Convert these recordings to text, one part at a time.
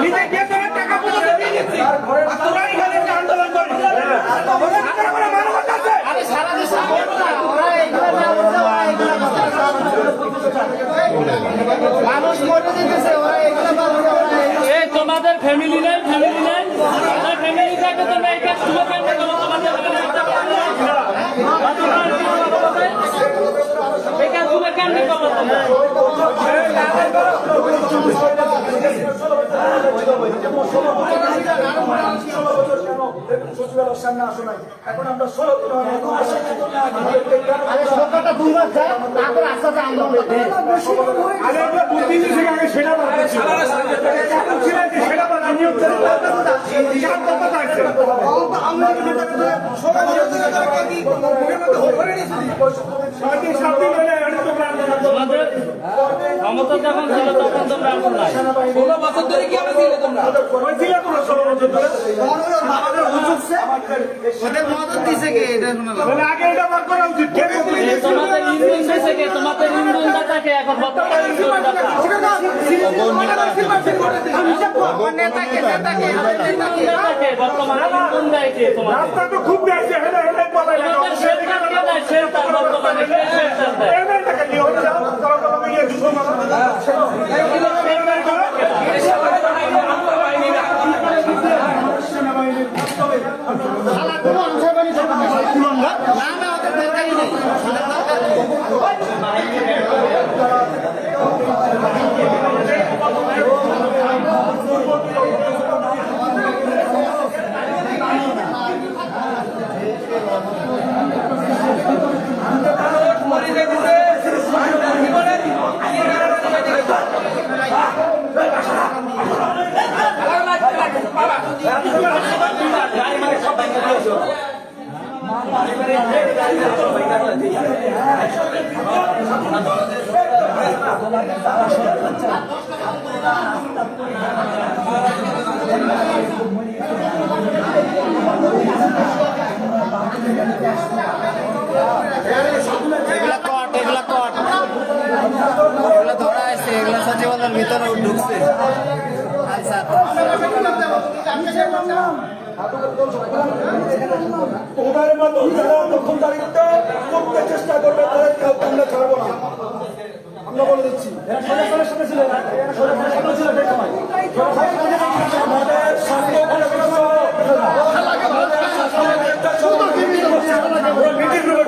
নিজে করিস মানুষ মরে তোমাদের ফ্যামিলি নেই ফ্যামিলি নেই ফ্যামিলি থাকে তোমরা কাজ তুলে কেন করো তোমাদের family একটা family আছে? আর তোমরা কি করো বলো তো? এই যায়, তারপরে আস্তে আস্তে আন্দোলন করবে। আরে আমরা বুদ্ধি দিয়েছি আগে সেটা বাড়তেছি ছিলেন যে সেটা বাড়া নিয়োগ করে চার কথা থাকছে সাথে সাথে হলে এটা তোমরা আন্দোলন করো। তোমাদের ক্ষমতা যখন ছিল তখন তোমরা আমল নাই ষোলো বছর ধরে কি আমরা ছিলে তোমরা ওই ছিলে তোমরা ষোলো বছর ধরে ওদের মদত দিছে কে এটা শোনা তাহলে আগে এটা বার করা উচিত কে তোমাদের ইন্ধন দিছে কে তোমাদের ইন্ধন দাতাকে এখন বর্তমানে ইন্ধন দাতা আমাদের বর্তমানে ইন্ধন দেয় কে তোমাদের রাস্তা তো খুব দেখছে হেলে হেলে বলে না, না, ওদের দরকারই নেই। এগুলা এগুলা ধরা আছে এগুলা সচিবালয়ের ভিতরে ঢুকছে। আচ্ছা ওনার মতো যারা দখলদারিত্ব করতে চেষ্টা করবে তাদের কাউকে আমরা ছাড়বো না। আমরা বলে দিচ্ছি। মিটিং।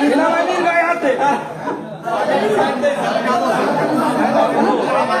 সেনাবাহিনীর গায়ে হাতে। আমার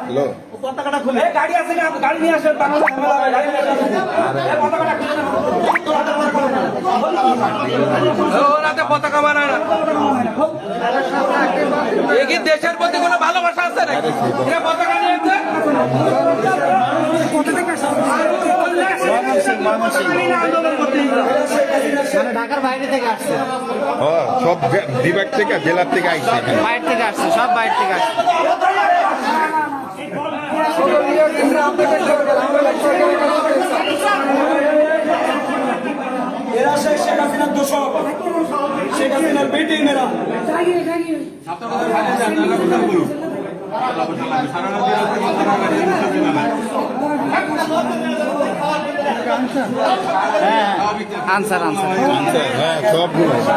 হ্যালো পতাকাটা খুলে গাড়ি আছে না গাড়ি নিয়ে আসেন গাড়ি নিয়ে আসেন পতাকা কি দেশের প্রতি কোনো ভালোবাসা আছে নাকি? পতাকা নিয়েছে? মানে ঢাকার বাইরে থেকে আসছে। ও সব বিভাগ থেকে জেলার থেকে এখানে। বাইরে থেকে আসছে সব বাইরে থেকে আসছে। এরা শেখ হাসিনার দোষক। শেখ হাসিনার বেটি মেয়েরা হ্যাঁ আনসার আনসার হ্যাঁ পয়সা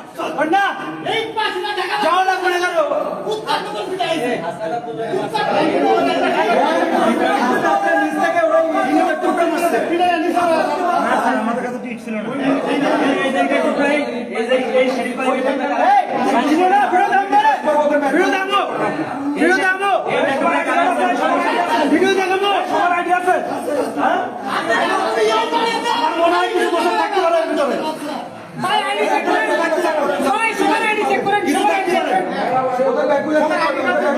খুলে যাও না যাও না খুলে গেল নিচ থেকে ওরা ইংরেজের টুকরো মারছে ছিল না ফেরত দাম ফেরত দাম ফেরত দাম ভিডিও দেখাবো সবার আইডিয়া আছে হ্যাঁ মনে হয় কিছু বছর থাকতে পারে ভিতরে আচ্ছা আচ্ছা আচ্ছা সবগুলো আইডি নিয়ে আনেন আইডি নিয়ে আনেন এর ভিতরে ভুয়া আছে কিনা দেখেন সব আইডি নিয়ে আনেন সব আইডি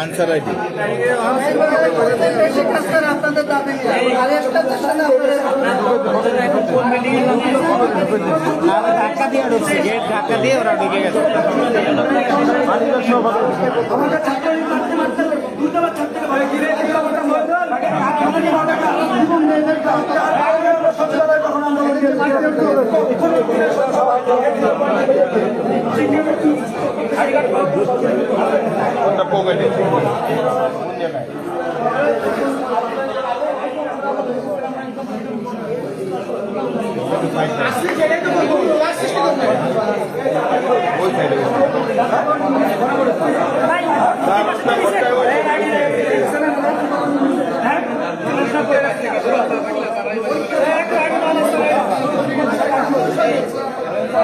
আনসার আইডি ধাক্কা দিয়ে ঢুকছে গেট ধাক্কা দিয়ে ওরা ঢুকে গেছে। কোনটা পকেটে ওই সাইডে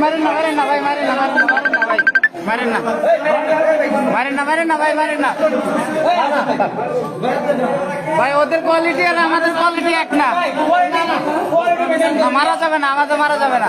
মারেন না মারেন না ভাই মারেন না মারেন না ভাই মারেন না মারেন না মারেন না ভাই মারেন না ভাই ওদের কোয়ালিটি আর আমাদের কোয়ালিটি এক না মারা যাবে না, আমাদের মারা যাবে না।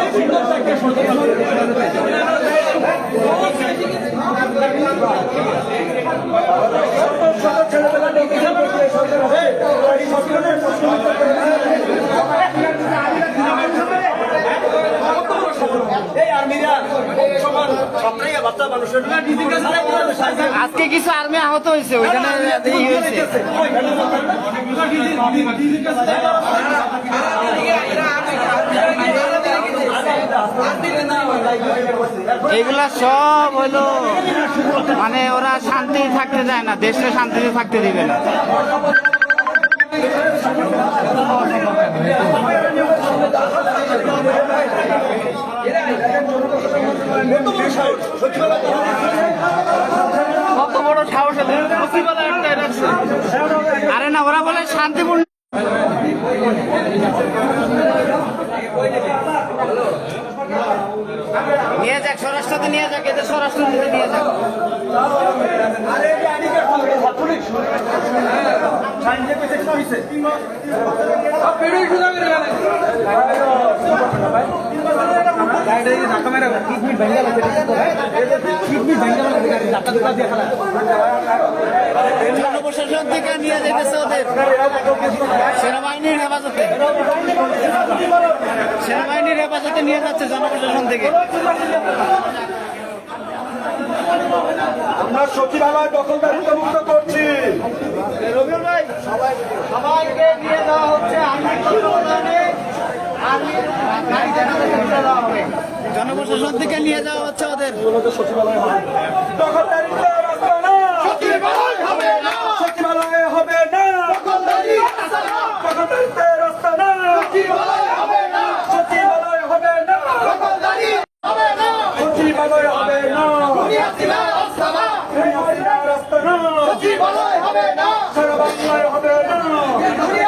আজকে কিছু আর্মি আহত হয়েছে ওইখানে ই হয়েছে এগুলা সব হলো মানে ওরা শান্তি থাকতে দেয় না দেশে শান্তিতে থাকতে দিবে না কত বড় সাহস। আরে না, ওরা বলে শান্তিপূর্ণ নিয়ে যাক স্বরাষ্ট্রতে নিয়ে যাক এদের স্বরাষ্ট্রতে নিয়ে যাক জনপ্রশাসন থেকে নিয়ে যেতেছে ওদের। সেনাবাহিনীর হেফাজতে। সেনাবাহিনীর হেফাজতে নিয়ে যাচ্ছে জনপ্রশাসন থেকে। আমরা সচিবালয় দখলদারিত্ব মুক্ত করছি। রবিউল ভাই সবাইকে নিয়ে যাওয়া হচ্ছে। আর্মির জনপ্রশাসন থেকে নিয়ে যাওয়া হচ্ছে ওদের। না। সচিবালয়ে হবে না। সচিবালয় হবে না। সচিবালয় হবে না। রাস্তা না। সারা বাংলা